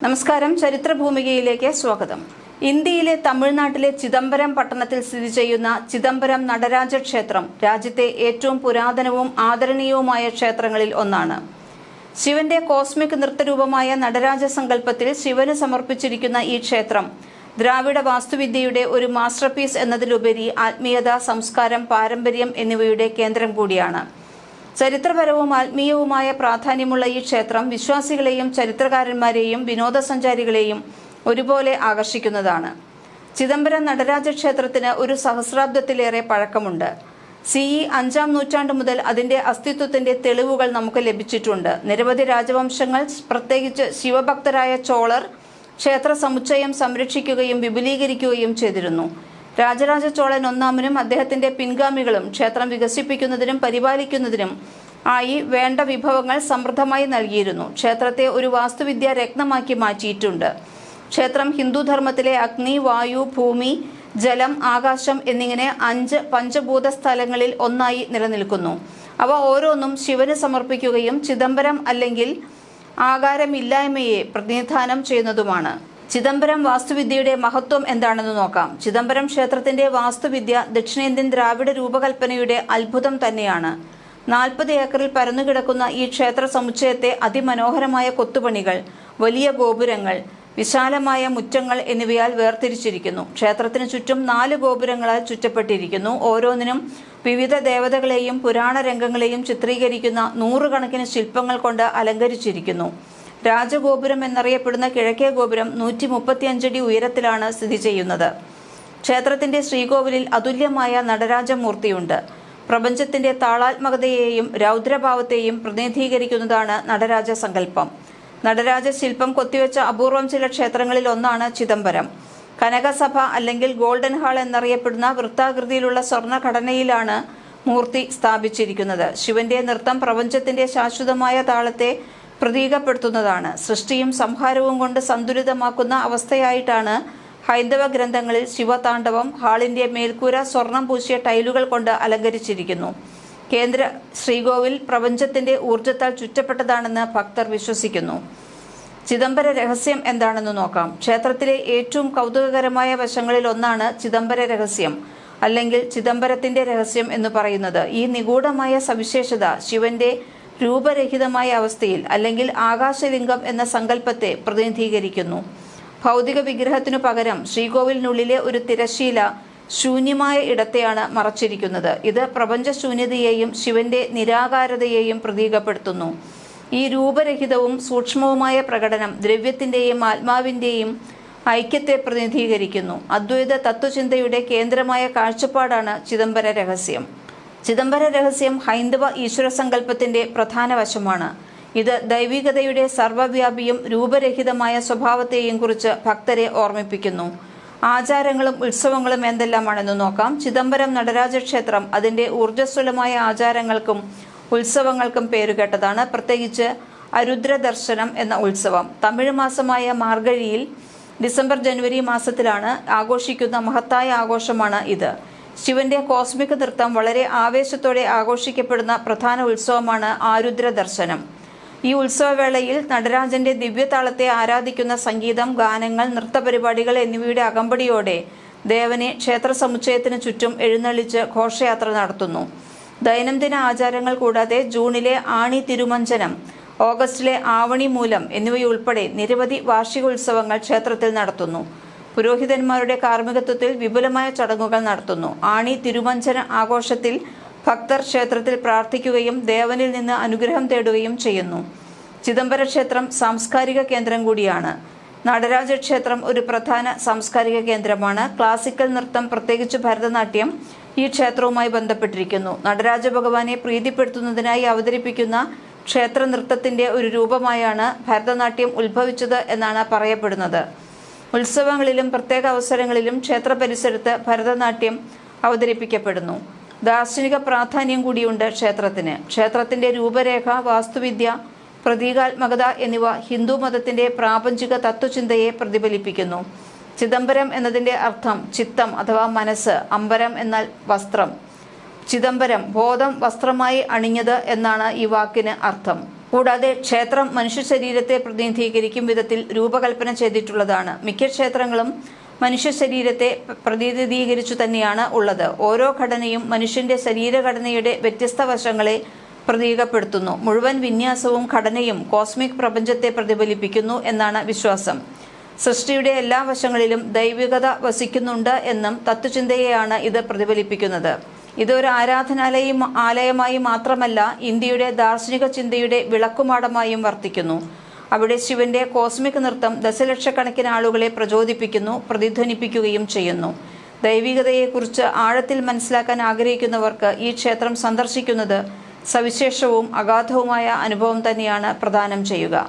നമസ്കാരം. ചരിത്രഭൂമികയിലേക്ക് സ്വാഗതം. ഇന്ത്യയിലെ തമിഴ്നാട്ടിലെ ചിദംബരം പട്ടണത്തിൽ സ്ഥിതി ചെയ്യുന്ന ചിദംബരം നടരാജ ക്ഷേത്രം രാജ്യത്തെ ഏറ്റവും പുരാതനവും ആദരണീയവുമായ ക്ഷേത്രങ്ങളിൽ ഒന്നാണ്. ശിവന്റെ കോസ്മിക് നൃത്തരൂപമായ നടരാജ സങ്കല്പത്തിൽ ശിവന് സമർപ്പിച്ചിരിക്കുന്ന ഈ ക്ഷേത്രം ദ്രാവിഡ വാസ്തുവിദ്യയുടെ ഒരു മാസ്റ്റർപീസ് എന്നതിലുപരി ആത്മീയത സംസ്കാരം പാരമ്പര്യം എന്നിവയുടെ കേന്ദ്രം കൂടിയാണ്. ചരിത്രപരവും ആത്മീയവുമായ പ്രാധാന്യമുള്ള ഈ ക്ഷേത്രം വിശ്വാസികളെയും ചരിത്രകാരന്മാരെയും വിനോദസഞ്ചാരികളെയും ഒരുപോലെ ആകർഷിക്കുന്നതാണ്. ചിദംബരം നടരാജ ക്ഷേത്രത്തിന് ഒരു സഹസ്രാബ്ദത്തിലേറെ പഴക്കമുണ്ട്. സി ഇ അഞ്ചാം നൂറ്റാണ്ട് മുതൽ അതിന്റെ അസ്തിത്വത്തിന്റെ തെളിവുകൾ നമുക്ക് ലഭിച്ചിട്ടുണ്ട്. നിരവധി രാജവംശങ്ങൾ പ്രത്യേകിച്ച് ശിവഭക്തരായ ചോളർ ക്ഷേത്ര സമുച്ചയം സംരക്ഷിക്കുകയും വിപുലീകരിക്കുകയും ചെയ്തിരുന്നു. രാജരാജ ചോളൻ ഒന്നാമനും അദ്ദേഹത്തിന്റെ പിൻഗാമികളും ക്ഷേത്രം വികസിപ്പിക്കുന്നതിനും പരിപാലിക്കുന്നതിനും ആയി വേണ്ട വിഭവങ്ങൾ സമൃദ്ധമായി നൽകിയിരുന്നു. ക്ഷേത്രത്തെ ഒരു വാസ്തുവിദ്യാ രത്നമാക്കി മാറ്റിയിട്ടുണ്ട്. ക്ഷേത്രം ഹിന്ദുധർമ്മത്തിലെ അഗ്നി വായു ഭൂമി ജലം ആകാശം എന്നിങ്ങനെ അഞ്ച് പഞ്ചഭൂത സ്ഥലങ്ങളിൽ ഒന്നായി നിലനിൽക്കുന്നു. അവ ഓരോന്നും ശിവന് സമർപ്പിക്കുകയും ചിദംബരം അല്ലെങ്കിൽ ആകാരമില്ലായ്മയെ പ്രതിനിധാനം ചെയ്യുന്നതുമാണ്. ചിദംബരം വാസ്തുവിദ്യയുടെ മഹത്വം എന്താണെന്ന് നോക്കാം. ചിദംബരം ക്ഷേത്രത്തിന്റെ വാസ്തുവിദ്യ ദക്ഷിണേന്ത്യൻ ദ്രാവിഡ രൂപകൽപ്പനയുടെ അത്ഭുതം തന്നെയാണ്. നാൽപ്പത് ഏക്കറിൽ പരന്നുകിടക്കുന്ന ഈ ക്ഷേത്ര സമുച്ചയത്തെ അതിമനോഹരമായ കൊത്തുപണികൾ വലിയ ഗോപുരങ്ങൾ വിശാലമായ മുറ്റങ്ങൾ എന്നിവയാൽ വേർതിരിച്ചിരിക്കുന്നു. ക്ഷേത്രത്തിന് ചുറ്റും നാല് ഗോപുരങ്ങളാൽ ചുറ്റപ്പെട്ടിരിക്കുന്നു. ഓരോന്നിനും വിവിധ ദേവതകളെയും പുരാണ രംഗങ്ങളെയും ചിത്രീകരിക്കുന്ന നൂറുകണക്കിന് ശില്പങ്ങൾ കൊണ്ട് അലങ്കരിച്ചിരിക്കുന്നു. രാജഗോപുരം എന്നറിയപ്പെടുന്ന കിഴക്കേ ഗോപുരം നൂറ്റി മുപ്പത്തിയഞ്ചടി ഉയരത്തിലാണ് സ്ഥിതി ചെയ്യുന്നത്. ക്ഷേത്രത്തിന്റെ ശ്രീകോവിലിൽ അതുല്യമായ നടരാജമൂർത്തിയുണ്ട്. പ്രപഞ്ചത്തിന്റെ താളാത്മകതയെയും രൗദ്രഭാവത്തെയും പ്രതിനിധീകരിക്കുന്നതാണ് നടരാജ സങ്കല്പം. നടരാജ ശില്പം കൊത്തിവെച്ച അപൂർവം ചില ക്ഷേത്രങ്ങളിൽ ഒന്നാണ് ചിദംബരം. കനകസഭ അല്ലെങ്കിൽ ഗോൾഡൻ ഹാൾ എന്നറിയപ്പെടുന്ന വൃത്താകൃതിയിലുള്ള സ്വർണ ഘടനയിലാണ് മൂർത്തി സ്ഥാപിച്ചിരിക്കുന്നത്. ശിവന്റെ നൃത്തം പ്രപഞ്ചത്തിന്റെ ശാശ്വതമായ താളത്തെ പ്രതീകപ്പെടുത്തുന്നതാണ്. സൃഷ്ടിയും സംഹാരവും കൊണ്ട് സന്തുലിതമാക്കുന്ന അവസ്ഥയായിട്ടാണ് ഹൈന്ദവ ഗ്രന്ഥങ്ങളിൽ ശിവതാണ്ഡവം ഹാളിന്റെ മേൽക്കൂര സ്വർണം പൂശിയ ടൈലുകൾ കൊണ്ട് അലങ്കരിച്ചിരിക്കുന്നു. കേന്ദ്ര ശ്രീകോവിൽ പ്രപഞ്ചത്തിന്റെ ഊർജത്താൽ ചുറ്റപ്പെട്ടതാണെന്ന് ഭക്തർ വിശ്വസിക്കുന്നു. ചിദംബര രഹസ്യം എന്താണെന്ന് നോക്കാം. ക്ഷേത്രത്തിലെ ഏറ്റവും കൗതുകകരമായ വശങ്ങളിൽ ഒന്നാണ് ചിദംബര രഹസ്യം അല്ലെങ്കിൽ ചിദംബരത്തിന്റെ രഹസ്യം എന്ന് പറയുന്നത്. ഈ നിഗൂഢമായ സവിശേഷത ശിവന്റെ രൂപരഹിതമായ അവസ്ഥയിൽ അല്ലെങ്കിൽ ആകാശലിംഗം എന്ന സങ്കല്പത്തെ പ്രതിനിധീകരിക്കുന്നു. ഭൗതിക വിഗ്രഹത്തിനു പകരം ശ്രീകോവിലിനുള്ളിലെ ഒരു തിരശീല ശൂന്യമായ ഇടത്തെയാണ് മറച്ചിരിക്കുന്നത്. ഇത് പ്രപഞ്ചശൂന്യതയെയും ശിവന്റെ നിരാകാരതയെയും പ്രതീകപ്പെടുത്തുന്നു. ഈ രൂപരഹിതവും സൂക്ഷ്മവുമായ പ്രകടനം ദ്രവ്യത്തിന്റെയും ആത്മാവിന്റെയും ഐക്യത്തെ പ്രതിനിധീകരിക്കുന്നു. അദ്വൈത തത്വചിന്തയുടെ കേന്ദ്രമായ കാഴ്ചപ്പാടാണ് ചിദംബര രഹസ്യം. ചിദംബര രഹസ്യം ഹൈന്ദവ ഈശ്വര ഈശ്വരസങ്കല്പത്തിന്റെ പ്രധാന വശമാണ്. ഇത് ദൈവികതയുടെ സർവവ്യാപിയും രൂപരഹിതമായ സ്വഭാവത്തെയും കുറിച്ച് ഭക്തരെ ഓർമ്മിപ്പിക്കുന്നു. ആചാരങ്ങളും ഉത്സവങ്ങളും എന്തെല്ലാമാണെന്ന് നോക്കാം. ചിദംബരം നടരാജ ക്ഷേത്രം അതിന്റെ ഊർജസ്വലമായ ആചാരങ്ങൾക്കും ഉത്സവങ്ങൾക്കും പേരുകേട്ടതാണ് പ്രത്യേകിച്ച് അരുദ്ര ദർശനം എന്ന ഉത്സവം. തമിഴ് മാസമായ മാർഗഴിയിൽ ഡിസംബർ ജനുവരി മാസത്തിലാണ് ആഘോഷിക്കുന്ന മഹത്തായ ആഘോഷമാണ് ഇത്. ശിവന്റെ കോസ്മിക് നൃത്തം വളരെ ആവേശത്തോടെ ആഘോഷിക്കപ്പെടുന്ന പ്രധാന ഉത്സവമാണ് ആരുദ്ര ദർശനം ഈ ഉത്സവവേളയിൽ നടരാജന്റെ ദിവ്യതാളത്തെ ആരാധിക്കുന്ന സംഗീതം ഗാനങ്ങൾ നൃത്തപരിപാടികൾ എന്നിവയുടെ അകമ്പടിയോടെ ദേവനെ ക്ഷേത്ര സമുച്ചയത്തിന് ചുറ്റും എഴുന്നള്ളിച്ച് ഘോഷയാത്ര നടത്തുന്നു. ദൈനംദിന ആചാരങ്ങൾ കൂടാതെ ജൂണിലെ ആണി തിരുമഞ്ചനം ഓഗസ്റ്റിലെ ആവണി മൂലം എന്നിവയുൾപ്പെടെ നിരവധി വാർഷികോത്സവങ്ങൾ ക്ഷേത്രത്തിൽ നടത്തുന്നു. പുരോഹിതന്മാരുടെ കാർമ്മികത്വത്തിൽ വിപുലമായ ചടങ്ങുകൾ നടത്തുന്നു. ആണി തിരുമഞ്ചന ആഘോഷത്തിൽ ഭക്തർ ക്ഷേത്രത്തിൽ പ്രാർത്ഥിക്കുകയും ദേവനിൽ നിന്ന് അനുഗ്രഹം തേടുകയും ചെയ്യുന്നു. ചിദംബര ക്ഷേത്രം സാംസ്കാരിക കേന്ദ്രം കൂടിയാണ്. നടരാജ ക്ഷേത്രം ഒരു പ്രധാന സാംസ്കാരിക കേന്ദ്രമാണ്. ക്ലാസിക്കൽ നൃത്തം പ്രത്യേകിച്ച് ഭരതനാട്യം ഈ ക്ഷേത്രവുമായി ബന്ധപ്പെട്ടിരിക്കുന്നു. നടരാജ ഭഗവാനെ പ്രീതിപ്പെടുത്തുന്നതിനായി അവതരിപ്പിക്കുന്ന ക്ഷേത്ര നൃത്തത്തിന്റെ ഒരു രൂപമായാണ് ഭരതനാട്യം ഉത്ഭവിച്ചത് എന്നാണ് പറയപ്പെടുന്നത്. ഉത്സവങ്ങളിലും പ്രത്യേക അവസരങ്ങളിലും ക്ഷേത്ര പരിസരത്ത് ഭരതനാട്യം അവതരിപ്പിക്കപ്പെടുന്നു. ദാർശനിക പ്രാധാന്യം കൂടിയുണ്ട് ക്ഷേത്രത്തിന്. ക്ഷേത്രത്തിന്റെ രൂപരേഖ വാസ്തുവിദ്യ പ്രതീകാത്മകത എന്നിവ ഹിന്ദു മതത്തിന്റെ പ്രാപഞ്ചിക തത്വചിന്തയെ പ്രതിഫലിപ്പിക്കുന്നു. ചിദംബരം എന്നതിന്റെ അർത്ഥം ചിത്തം അഥവാ മനസ്സ് അമ്പരം എന്നാൽ വസ്ത്രം. ചിദംബരം ബോധം വസ്ത്രമായി അണിഞ്ഞത് എന്നാണ് ഈ വാക്കിന് അർത്ഥം. കൂടാതെ ക്ഷേത്രം മനുഷ്യ ശരീരത്തെ പ്രതിനിധീകരിക്കും വിധത്തിൽ രൂപകൽപ്പന ചെയ്തിട്ടുള്ളതാണ്. മിക്ക ക്ഷേത്രങ്ങളും മനുഷ്യ ശരീരത്തെ പ്രതിനിധീകരിച്ചു തന്നെയാണ് ഉള്ളത്. ഓരോ ഘടനയും മനുഷ്യന്റെ ശരീരഘടനയുടെ വ്യത്യസ്ത വശങ്ങളെ പ്രതീകപ്പെടുത്തുന്നു. മുഴുവൻ വിന്യാസവും ഘടനയും കോസ്മിക് പ്രപഞ്ചത്തെ പ്രതിഫലിപ്പിക്കുന്നു എന്നാണ് വിശ്വാസം. സൃഷ്ടിയുടെ എല്ലാ വശങ്ങളിലും ദൈവികത വസിക്കുന്നുണ്ട് എന്നും തത്വചിന്തയെയാണ് ഇത് പ്രതിഫലിപ്പിക്കുന്നത്. ഇത് ഒരു ആരാധനാലയം ആലയമായി മാത്രമല്ല ഇന്ത്യയുടെ ദാർശനിക ചിന്തയുടെ വിളക്കുമാടമായും വർത്തിക്കുന്നു. അവിടെ ശിവന്റെ കോസ്മിക് നൃത്തം ദശലക്ഷക്കണക്കിന് ആളുകളെ പ്രചോദിപ്പിക്കുന്നു പ്രതിധ്വനിപ്പിക്കുകയും ചെയ്യുന്നു. ദൈവികതയെക്കുറിച്ച് ആഴത്തിൽ മനസ്സിലാക്കാൻ ആഗ്രഹിക്കുന്നവർക്ക് ഈ ക്ഷേത്രം സന്ദർശിക്കുന്നത് സവിശേഷവും അഗാധവുമായ അനുഭവം തന്നെയാണ് പ്രദാനം ചെയ്യുക.